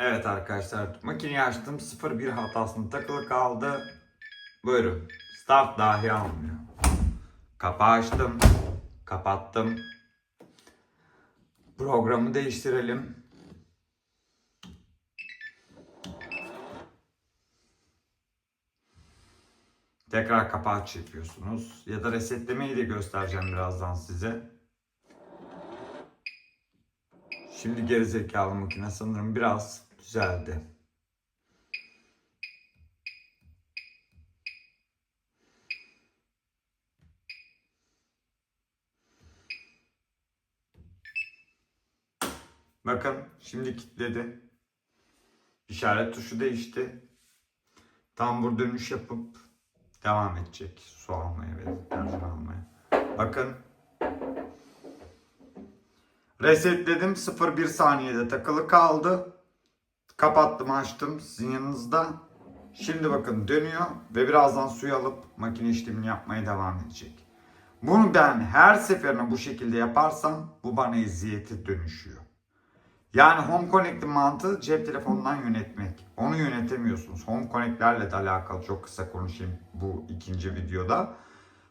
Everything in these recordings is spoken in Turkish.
Evet arkadaşlar makineyi açtım 01 hatasında takılı kaldı. Buyurun start dahi almıyor. Kapağı açtım. Kapattım. Programı değiştirelim. Tekrar kapağı çekiyorsunuz. Ya da resetlemeyi de göstereceğim birazdan size. Şimdi gerizekalı makine sanırım biraz düzeldi. Bakın şimdi kilitledi. İşaret tuşu değişti. Tambur dönüş yapıp devam edecek su almaya ve deterjan almaya. Bakın Resetledim 0-1 saniyede takılı kaldı. Kapattım açtım sizin yanınızda. Şimdi bakın dönüyor ve birazdan suyu alıp makine işlemini yapmaya devam edecek. Bunu ben her seferinde bu şekilde yaparsam bu bana eziyete dönüşüyor. Yani Home Connect'in mantığı cep telefonundan yönetmek. Onu yönetemiyorsunuz. Home Connect'lerle de alakalı çok kısa konuşayım bu ikinci videoda.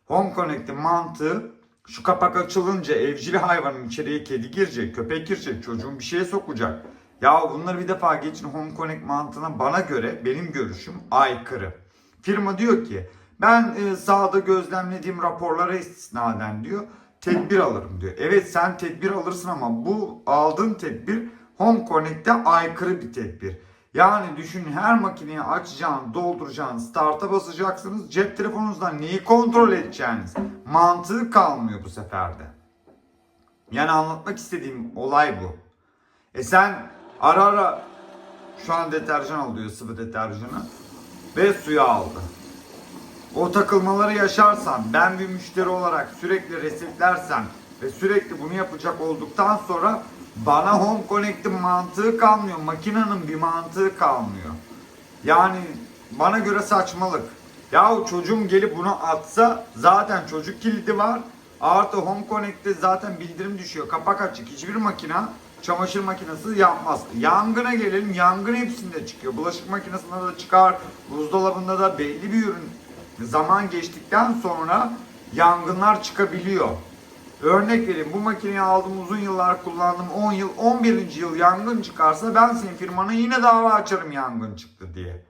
Home Connect'in mantığı şu kapak açılınca evcil hayvanın içeriye kedi girecek, köpek girecek, çocuğun bir şeye sokacak. Ya bunları bir defa geçin Home Connect mantığına bana göre benim görüşüm aykırı. Firma diyor ki ben e, sahada gözlemlediğim raporlara istisnaden diyor tedbir alırım diyor. Evet sen tedbir alırsın ama bu aldığın tedbir Home Connect'te aykırı bir tedbir. Yani düşün her makineyi açacağını, dolduracağını, start'a basacaksınız. Cep telefonunuzdan neyi kontrol edeceğiniz mantığı kalmıyor bu seferde. Yani anlatmak istediğim olay bu. E sen ara ara şu an deterjan alıyor sıvı deterjanı ve suyu aldı. O takılmaları yaşarsan ben bir müşteri olarak sürekli resetlersem ve sürekli bunu yapacak olduktan sonra bana Home Connect'in mantığı kalmıyor. Makinenin bir mantığı kalmıyor. Yani bana göre saçmalık. Yahu çocuğum gelip bunu atsa zaten çocuk kilidi var. Artı Home Connect'te zaten bildirim düşüyor. Kapak açık. Hiçbir makina çamaşır makinesi yapmaz. Yangına gelelim. Yangın hepsinde çıkıyor. Bulaşık makinesinde de çıkar. Buzdolabında da belli bir ürün zaman geçtikten sonra yangınlar çıkabiliyor. Örnek vereyim bu makineyi aldım uzun yıllar kullandım 10 yıl 11. yıl yangın çıkarsa ben senin firmana yine dava açarım yangın çıktı diye.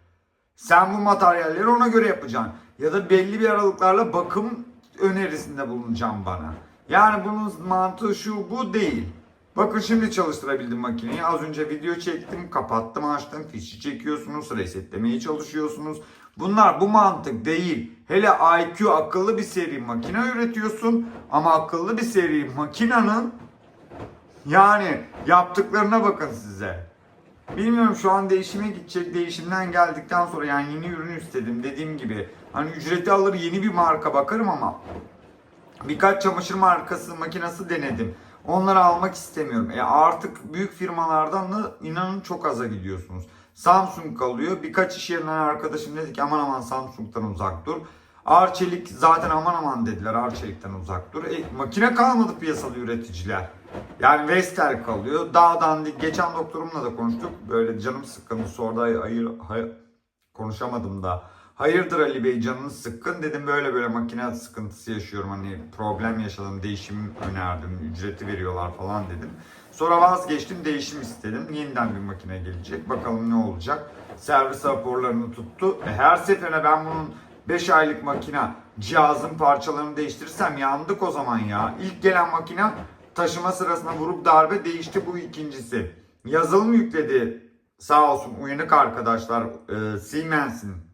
Sen bu materyalleri ona göre yapacaksın. Ya da belli bir aralıklarla bakım önerisinde bulunacağım bana. Yani bunun mantığı şu bu değil. Bakın şimdi çalıştırabildim makineyi. Az önce video çektim, kapattım, açtım. Fişi çekiyorsunuz, resetlemeye çalışıyorsunuz. Bunlar bu mantık değil. Hele IQ akıllı bir seri makine üretiyorsun ama akıllı bir seri makinenin yani yaptıklarına bakın size. Bilmiyorum şu an değişime gidecek. Değişimden geldikten sonra yani yeni ürün istedim. Dediğim gibi hani ücreti alır yeni bir marka bakarım ama birkaç çamaşır markası makinesi denedim. Onları almak istemiyorum. E artık büyük firmalardan da inanın çok aza gidiyorsunuz. Samsung kalıyor. Birkaç iş yerinden arkadaşım dedi ki aman aman Samsung'dan uzak dur. Arçelik zaten aman aman dediler Arçelik'ten uzak dur. E, makine kalmadı piyasada üreticiler. Yani Vestel kalıyor. Daha dandik. Geçen doktorumla da konuştuk. Böyle canım sıkkın. Sordu hayır, hayır, hayır konuşamadım da. Hayırdır Ali Bey canınız sıkkın dedim böyle böyle makine sıkıntısı yaşıyorum hani problem yaşadım değişim önerdim ücreti veriyorlar falan dedim. Sonra vazgeçtim değişim istedim yeniden bir makine gelecek bakalım ne olacak. Servis raporlarını tuttu. E, her seferine ben bunun 5 aylık makine cihazın parçalarını değiştirirsem yandık o zaman ya. İlk gelen makine taşıma sırasında vurup darbe değişti bu ikincisi. Yazılım yükledi sağ olsun uyanık arkadaşlar e, Siemens'in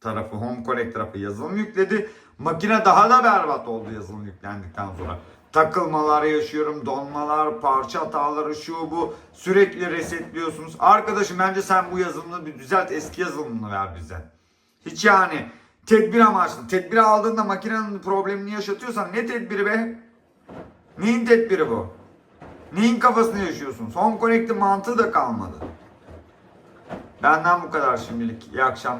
tarafı, Home Connect tarafı yazılım yükledi. Makine daha da berbat oldu yazılım yüklendikten sonra. Takılmalar yaşıyorum, donmalar, parça hataları şu bu. Sürekli resetliyorsunuz. Arkadaşım bence sen bu yazılımını bir düzelt, eski yazılımını ver bize. Hiç yani tedbir amaçlı. Tedbir aldığında makinenin problemini yaşatıyorsan ne tedbiri be? Neyin tedbiri bu? Neyin kafasını yaşıyorsunuz? Home Connect'in mantığı da kalmadı. Benden bu kadar şimdilik. İyi akşamlar.